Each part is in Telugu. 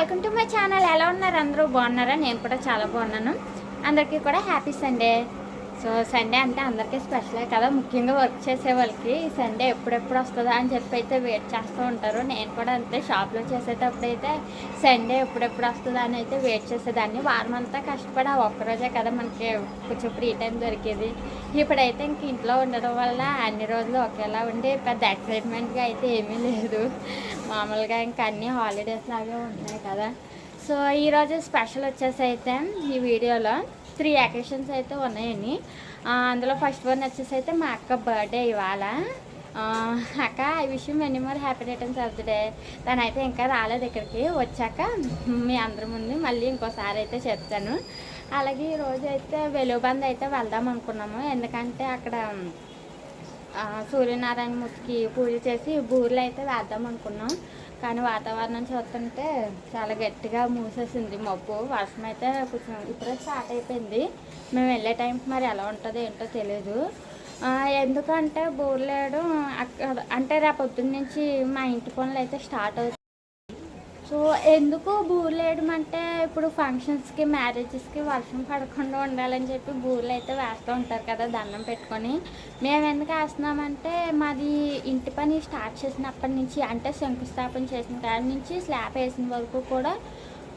Welcome to my channel. ఎలా ఉన్నారు అందరూ? బాగున్నారా? నేను కూడా చాలా బాగున్నాను. అందరికీ కూడా హ్యాపీ సండే. సో సండే అంటే అందరికీ స్పెషలే కదా. ముఖ్యంగా వర్క్ చేసే వాళ్ళకి సండే ఎప్పుడెప్పుడు వస్తుందా అని చెప్పి అయితే వెయిట్ చేస్తూ ఉంటారు. నేను కూడా అంతే షాప్లో చేసేటప్పుడు అయితే సండే ఎప్పుడెప్పుడు వస్తుందా అని అయితే వెయిట్ చేసేదాన్ని. వారం అంతా కష్టపడి ఆ ఒక్కరోజే కదా మనకి కొంచెం ఫ్రీ టైం దొరికేది. ఇప్పుడైతే ఇంక ఇంట్లో ఉండడం వల్ల అన్ని రోజులు ఒకేలా ఉండి పెద్ద ఎక్సైట్మెంట్గా అయితే ఏమీ లేదు. మామూలుగా ఇంకా అన్ని హాలిడేస్ లాగే ఉన్నాయి కదా. సో ఈరోజు స్పెషల్ వచ్చేసి అయితే ఈ వీడియోలో త్రీ అకేషన్స్ అయితే ఉన్నాయండి. అందులో ఫస్ట్ వన్ వచ్చేసి అయితే మా అక్క బర్త్డే ఇవాళ. అక్క ఈ విషయం many more happy returns of the day తనైతే ఇంకా రాలేదు ఇక్కడికి. వచ్చాక మీ అందరి ముందు మళ్ళీ ఇంకోసారి అయితే చెప్తాను. అలాగే ఈరోజు అయితే వెలుబంద్ అయితే వెళ్దాం అనుకున్నాము. ఎందుకంటే అక్కడ సూర్యనారాయణ మూర్తికి పూజ చేసి బూర్లు అయితే వేద్దాం అనుకున్నాం. కానీ వాతావరణం చూస్తుంటే చాలా గట్టిగా మూసేసింది మబ్బు. వర్షం అయితే కొంచెం ఇప్పుడే స్టార్ట్ అయిపోయింది. మేము వెళ్ళే టైంకి మరి ఎలా ఉంటుందో ఏంటో తెలియదు ఎందుకంటే బూర్లేయడం అక్కడ అంటే రేపొద్దు నుంచి మా ఇంటి పనులు అయితే స్టార్ట్ అవుతుంది సో ఎందుకు బూర్లు వేయడం అంటే ఇప్పుడు ఫంక్షన్స్కి మ్యారేజెస్కి వర్షం పడకుండా ఉండాలని చెప్పి బూర్లు అయితే వేస్తూ ఉంటారు కదా దండం పెట్టుకొని. మేము ఎందుకు వేస్తున్నామంటే మాది ఇంటి పని స్టార్ట్ చేసినప్పటి నుంచి అంటే శంకుస్థాపన చేసిన కాడ నుంచి స్లాబ్ వేసిన వరకు కూడా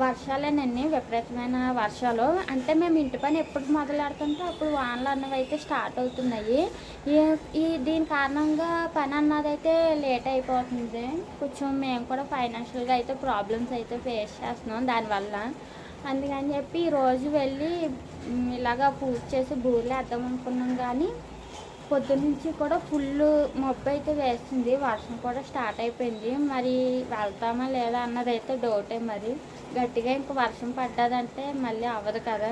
వర్షాలేనండి విపరీతమైన వర్షాలు. అంటే మేము ఇంటి పని ఎప్పుడు మొదలెడుతుంటే అప్పుడు వానలు అన్నవి అయితే స్టార్ట్ అవుతున్నాయి. ఈ- ఈ దీని కారణంగా పని అన్నది అయితే లేట్ అయిపోతుంది. కొంచెం మేము కూడా ఫైనాన్షియల్గా అయితే ప్రాబ్లమ్స్ అయితే ఫేస్ చేస్తున్నాం దానివల్ల. అందుకని చెప్పి ఈరోజు వెళ్ళి ఇలాగ ఇలాగా పూజ చేసి బూర్లు వేద్దాం అనుకున్నాం కానీ పొద్దున్నుంచి కూడా ఫుల్ మబ్బు అయితే వేస్తుంది వర్షం కూడా స్టార్ట్ అయిపోయింది. మరి వెళ్తామా లేదా అన్నది అయితే డౌటే మరి. గట్టిగా ఇంక వర్షం పడ్డదంటే మళ్ళీ అవ్వదు కదా.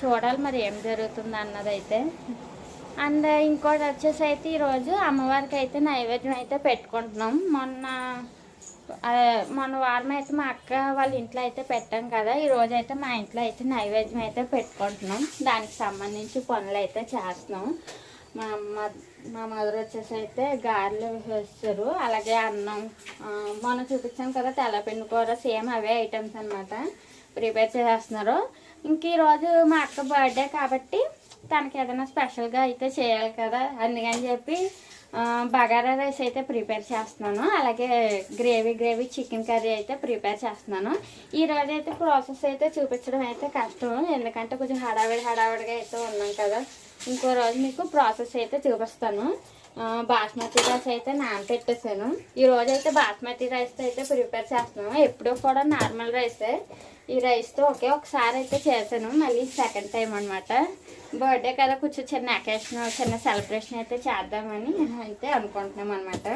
చూడాలి మరి ఏం జరుగుతుంది అన్నదైతే. అండ్ ఇంకోటి వచ్చేసి అయితే ఈరోజు అమ్మవారికి అయితే నైవేద్యం అయితే పెట్టుకుంటున్నాం. మొన్న మొన్న వారం అయితే మా అక్క వాళ్ళ ఇంట్లో అయితే పెట్టాం కదా. ఈరోజు అయితే మా ఇంట్లో అయితే నైవేద్యం అయితే పెట్టుకుంటున్నాం. దానికి సంబంధించి పనులు అయితే చేస్తున్నాం. మా అమ్మ మా మదర్ వచ్చేసి అయితే గారెలు వేస్తారు. అలాగే అన్నం మనం మొన్న చూపించాం కదా తెల్లపిండి కూర సేమ్ అవే ఐటమ్స్ అన్నమాట. ప్రిపేర్ చేస్తున్నారు ఇంక ఈరోజు మా అక్క బర్త్డే కాబట్టి తనకి ఏదైనా స్పెషల్గా అయితే చేయాలి కదా అందుకని చెప్పి బగారా రైస్ అయితే ప్రిపేర్ చేస్తున్నాను. అలాగే గ్రేవీ గ్రేవీ చికెన్ కర్రీ అయితే ప్రిపేర్ చేస్తున్నాను. ఈ అయితే ప్రాసెస్ అయితే చూపించడం అయితే కష్టం. ఎందుకంటే కొంచెం హడావిడి హడావిడిగా అయితే ఉన్నాం కదా. ఇంకో రోజు మీకు ప్రాసెస్ అయితే చూపిస్తాను. బాస్మతి రైస్ అయితే నానపెట్టేసాను ఈ రోజు అయితే బాస్మతి రైస్ అయితే ప్రిపేర్ చేస్తున్నాను. ఎప్పుడూ కూడా నార్మల్ రైసే ఈ రైస్తో ఒకే ఒకసారి అయితే చేశాను. మళ్ళీ సెకండ్ టైం అనమాట బర్త్డే కదా కొంచెం చిన్న అకేషన్ చిన్న సెలబ్రేషన్ అయితే చేద్దామని అయితే అనుకుంటున్నాం అనమాట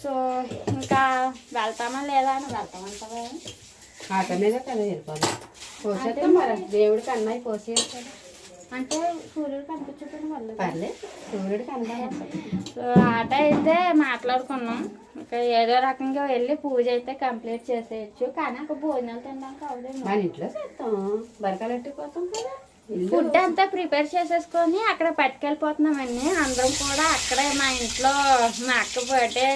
సో ఇంకా వెళ్తామా లేదా అని వెళ్తామంటావా? ఆట మీద కదా వెళ్ళిపోదు. పోసేస్తాం మరి. దేవుడికి అన్నయ్య పోసేస్తాడు అంటే సూర్యుడు కనిపించడం వల్ల పర్లేదు ఆట అయితే మాట్లాడుకున్నాం. ఇంకా ఏదో రకంగా వెళ్ళి పూజ అయితే కంప్లీట్ చేసేయచ్చు. కానీ అక్కడ భోజనాలు తినడానికి అవదేమో మన ఇంట్లో చేస్తాం. కదా. ఫుడ్ అంతా ప్రిపేర్ చేసేసుకొని అక్కడ పట్టుకెళ్ళిపోతున్నామండి అందరం కూడా అక్కడే మా ఇంట్లో మా అక్క బర్త్డే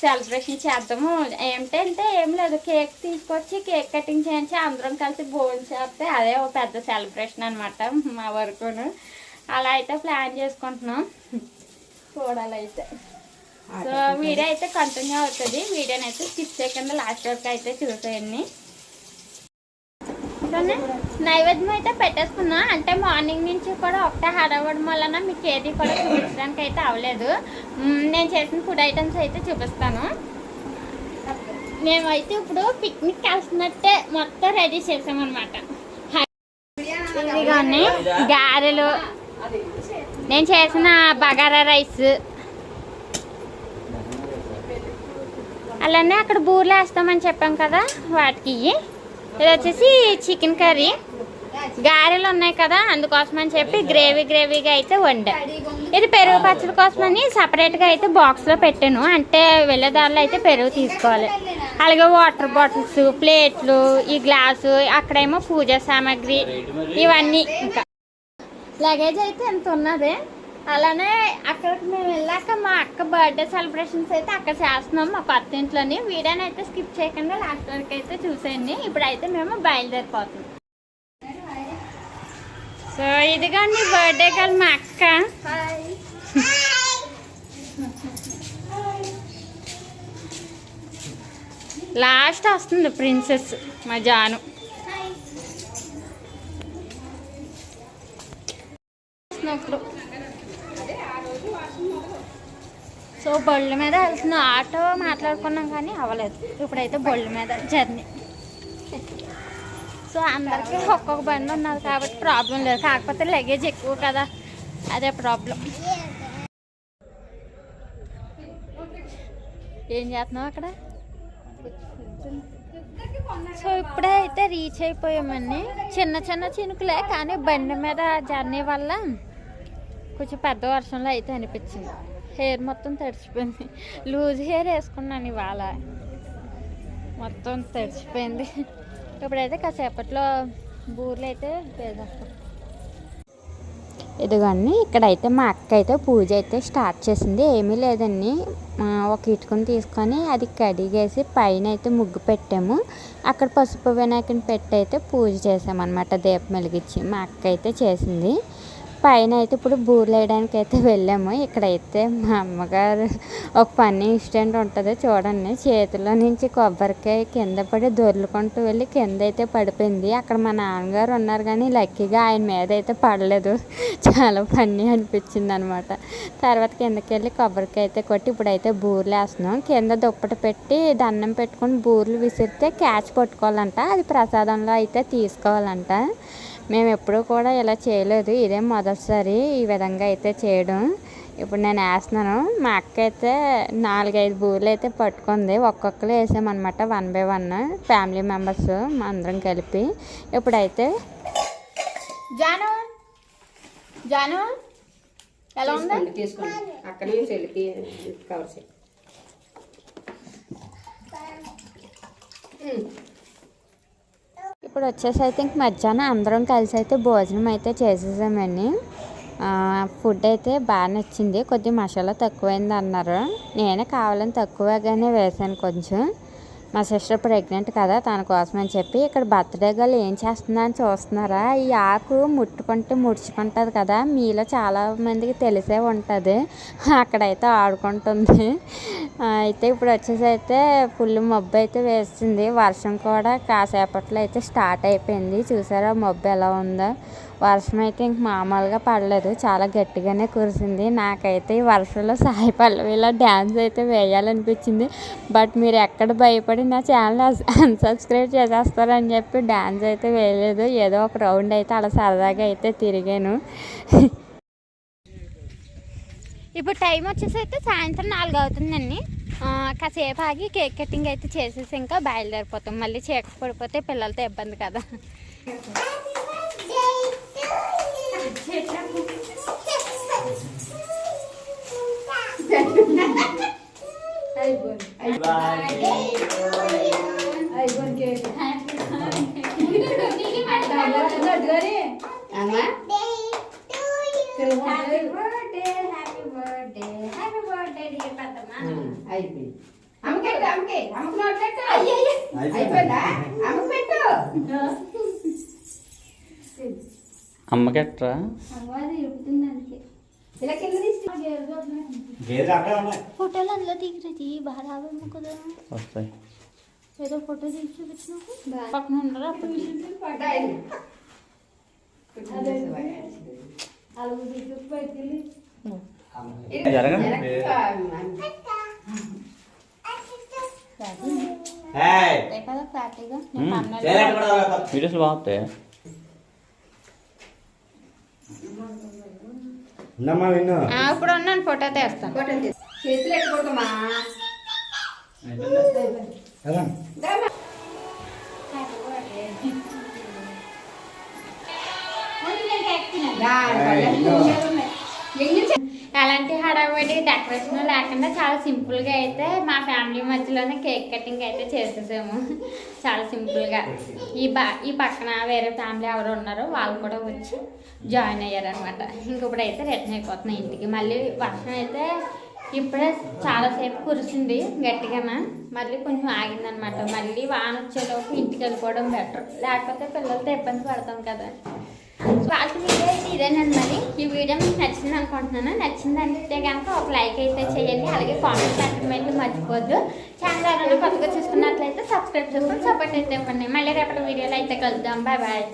సెలబ్రేషన్ చేద్దాము. ఏంటంటే ఏం లేదు కేక్ తీసుకొచ్చి కేక్ కటింగ్ చేయించి అందరం కలిసి భోజనం చేస్తే అదే ఒక పెద్ద సెలబ్రేషన్ అనమాట మా వరకును. అలా అయితే ప్లాన్ చేసుకుంటున్నాం. చూడాలి అయితే సో వీడియో అయితే కంటిన్యూ అవుతుంది. వీడియోని అయితే స్కిప్ చేయకుండా లాస్ట్ వరకు అయితే చూసేయండి. కానీ నైవేద్యం అయితే పెట్టేసుకున్నా. అంటే మార్నింగ్ నుంచి కూడా ఒకటే హడవడం వలన మీకు ఏది కూడా చూపించడానికి అయితే అవ్వలేదు నేను చేసిన ఫుడ్ ఐటమ్స్ అయితే చూపిస్తాను. మేమైతే ఇప్పుడు పిక్నిక్ వెళ్తున్నట్టే మొత్తం రెడీ చేసామన్నమాట. గారెలు. నేను చేసిన బగారా రైస్. అలానే అక్కడ బూర్లు వేస్తామని చెప్పాం కదా వాటికి. ఇది వచ్చేసి చికెన్ కర్రీ. గారెలు ఉన్నాయి కదా అందుకోసం అని చెప్పి గ్రేవీ గ్రేవీగా అయితే వండా. ఇది పెరుగు పచ్చడి కోసమని సపరేట్గా అయితే బాక్స్లో పెట్టాను. అంటే వెళ్ళేదారిలో అయితే పెరుగు తీసుకోవాలి. అలాగే వాటర్ బాటిల్స్ ప్లేట్లు ఈ గ్లాసు అక్కడేమో పూజా సామాగ్రి ఇవన్నీ ఇంకా. లగేజ్ అయితే ఎంత ఉన్నది? అలానే అక్కడికి మేము వెళ్ళాక మా అక్క బర్త్డే సెలబ్రేషన్స్ అయితే అక్కడ చేస్తున్నాం. మా కొత్త ఇంట్లోని వీడియోని అయితే స్కిప్ చేయకుండా లాస్ట్ వరకు అయితే చూసేయండి. ఇప్పుడైతే మేము బయలుదేరిపోతున్నాం. సో ఇదిగోండి బర్త్డే గల్ మా అక్క. లాస్ట్ వస్తుంది ప్రిన్సెస్ మా జాను ఇప్పుడు సో బళ్ళు మీద వెళ్తున్నాం. ఆటో మాట్లాడుకున్నాం కానీ అవ్వలేదు. ఇప్పుడైతే బళ్ళు మీద జర్నీ. సో అందరికీ ఒక్కొక్క బండి ఉన్నారు కాబట్టి ప్రాబ్లం లేదు. కాకపోతే లగేజ్ ఎక్కువ కదా అదే ప్రాబ్లం. ఏం చేస్తున్నావు అక్కడ? సో ఇప్పుడే అయితే రీచ్ అయిపోయామండి. చిన్న చిన్న చినుకులే కానీ బండి మీద జర్నీ వల్ల కొంచెం పెద్ద వర్షంలో అయితే అనిపించింది. హెయిర్ మొత్తం తడిచిపోయింది లూజ్ హెయిర్ వేసుకున్నాను ఇవాళ. మొత్తం తడిచిపోయింది ఇప్పుడైతే కాసేపట్లో బూర్లు అయితే వేసేస్తాం. ఇదిగోండి ఇక్కడైతే మా అక్క అయితే పూజ అయితే స్టార్ట్ చేసింది. ఏమీ లేదండి. ఒక ఇటుకుని తీసుకొని అది కడిగేసి పైన అయితే ముగ్గు పెట్టాము. అక్కడ పసుపు వినాయకుని పెట్టి అయితే పూజ చేసామన్నమాట. దీపం వెలిగించి మా అక్క అయితే చేసింది. పైన అయితే ఇప్పుడు బూర్లు వేయడానికి అయితే వెళ్ళాము. ఇక్కడైతే మా అమ్మగారు ఒక పని ఇన్స్టెంట్ ఉంటుంది చూడండి. చేతిలో నుంచి కొబ్బరికాయ కింద పడి దొర్లుకుంటూ వెళ్ళి కింద అయితే పడిపోయింది. అక్కడ మా నాన్నగారు ఉన్నారు కానీ లక్కీగా ఆయన మీద అయితే పడలేదు. చాలా ఫన్నీ అనిపించింది అనమాట తర్వాత కిందకి వెళ్ళి కొబ్బరికాయ అయితే కొట్టి ఇప్పుడైతే బూర్లు వేస్తున్నాం కింద దుప్పటి పెట్టి దండం పెట్టుకొని బూర్లు విసిరితే క్యాచ్ పట్టుకోవాలంట. అది ప్రసాదంలో అయితే తీసుకోవాలంట. మేము ఎప్పుడూ కూడా ఇలా చేయలేదు. ఇదే మొదటిసారి ఈ విధంగా అయితే చేయడం. ఇప్పుడు నేను వేస్తున్నాను. మా అక్క అయితే నాలుగైదు బూర్లు అయితే పట్టుకుంది. ఒక్కొక్కరు వేసామన్నమాట one by one. Family members మా అందరం కలిపి. ఇప్పుడైతే జాను జాను ఎలా ఉంది? తీసుకోండి తీసుకోండి. అక్కడ నుంచి వెళ్ళి కవర్ చేయి. ఉమ్. ఇప్పుడు వచ్చేసి అయితే ఇంక మధ్యాహ్నం అందరం కలిసి అయితే భోజనం అయితే చేసేసామండి. ఫుడ్ అయితే బాగా నచ్చింది. కొద్దిగా మసాలా తక్కువైంది అన్నారు నేనే కావాలని తక్కువగానే వేసాను కొంచెం. మా సిస్టర్ ప్రెగ్నెంట్ కదా తన కోసం అని చెప్పి ఇక్కడ బర్త్డే గల్ ఏం చేస్తుందా అని చూస్తున్నారా? ఈ ఆకు ముట్టుకుంటే ముడుచుకుంటుంది కదా మీలో చాలా మందికి తెలిసే ఉంటుంది. అక్కడైతే ఆడుకుంటుంది. అయితే ఇప్పుడు వచ్చేసి అయితే ఫుల్ మబ్బు అయితే వేస్తుంది వర్షం కూడా కాసేపట్లో అయితే స్టార్ట్ అయిపోయింది. చూసారా మబ్బు ఎలా ఉందో? వర్షం అయితే ఇంక మామూలుగా పడలేదు. చాలా గట్టిగానే కురిసింది. నాకైతే ఈ వర్షంలో సాయి పల్లవిలో డ్యాన్స్ అయితే వేయాలనిపించింది. బట్ మీరు ఎక్కడ భయపడి నా ఛానల్ అన్సబ్స్క్రైబ్ చేసేస్తారని చెప్పి డ్యాన్స్ అయితే వేయలేదు. ఏదో ఒక రౌండ్ అయితే అలా సరదాగా అయితే తిరిగాను. ఇప్పుడు టైం వచ్చేసి అయితే సాయంత్రం నాలుగు అవుతుందండి. కాసేపు ఆగి కేక్ కటింగ్ అయితే చేసేసి ఇంకా బయలుదేరిపోతాం. మళ్ళీ చీకటి పడిపోతే పిల్లలతో ఇబ్బంది కదా. అమ్మా అమ్మకెట్టు అమ్మకి. అమ్మకి నోట్లెట్టు అయిపోయిందా? అమ్మకి పెట్టు. అమ్మకెట్రా ఫోటోలు అందులో దిగిరది బాగా రావేమో కదా. వస్తాయి. ఏదో ఫోటో తీసి చూపించిన పక్కన ఉండరా అప్పుడు పడ్డాయి జరగండి ఏయ్, అంతే కదా ఫ్లాట్గా మ్మ్. చేయలేండి కూడా వాళ్ళ వీడియోస్ బాగుతాయి ఇప్పుడు ఉన్నాను ఫోటో తీస్తాను. ఫోటో తీసి. చేతులు ఎట్టుకోకమ్మా. ఎలాంటి హడావిడి డెకరేషన్ లేకుండా చాలా సింపుల్గా అయితే మా ఫ్యామిలీ మధ్యలోనే కేక్ కటింగ్ అయితే చేసేసాము. చాలా సింపుల్గా ఈ బా ఈ పక్కన వేరే ఫ్యామిలీ ఎవరు ఉన్నారో వాళ్ళు కూడా వచ్చి జాయిన్ అయ్యారనమాట ఇంక ఇప్పుడైతే రిటర్న్ అయిపోతున్నాయి ఇంటికి. మళ్ళీ వర్షం అయితే ఇప్పుడే చాలాసేపు కురిసింది గట్టిగానా. మళ్ళీ కొంచెం ఆగిందనమాట మళ్ళీ వాన వచ్చేలోపు ఇంటికి వెళ్ళిపోవడం బెటర్. లేకపోతే పిల్లలతో ఇబ్బంది పడతాం కదా. వాళ్ళకి వీడియో ఇదేనండి మరి. ఈ వీడియో మీకు నచ్చింది అనుకుంటున్నాను. నచ్చిందంటే కనుక ఒక లైక్ అయితే చేయండి. అలాగే కామెంట్ పెట్టడం మర్చిపోద్దు. ఛానల్ ఎవరైనా కొత్తగా చూసుకున్నట్లయితే సబ్స్క్రైబ్ చేసుకొని సపోర్ట్ అయితే ఇవ్వండి. మళ్ళీ రేపటి వీడియోలో అయితే కలుద్దాం. Bye bye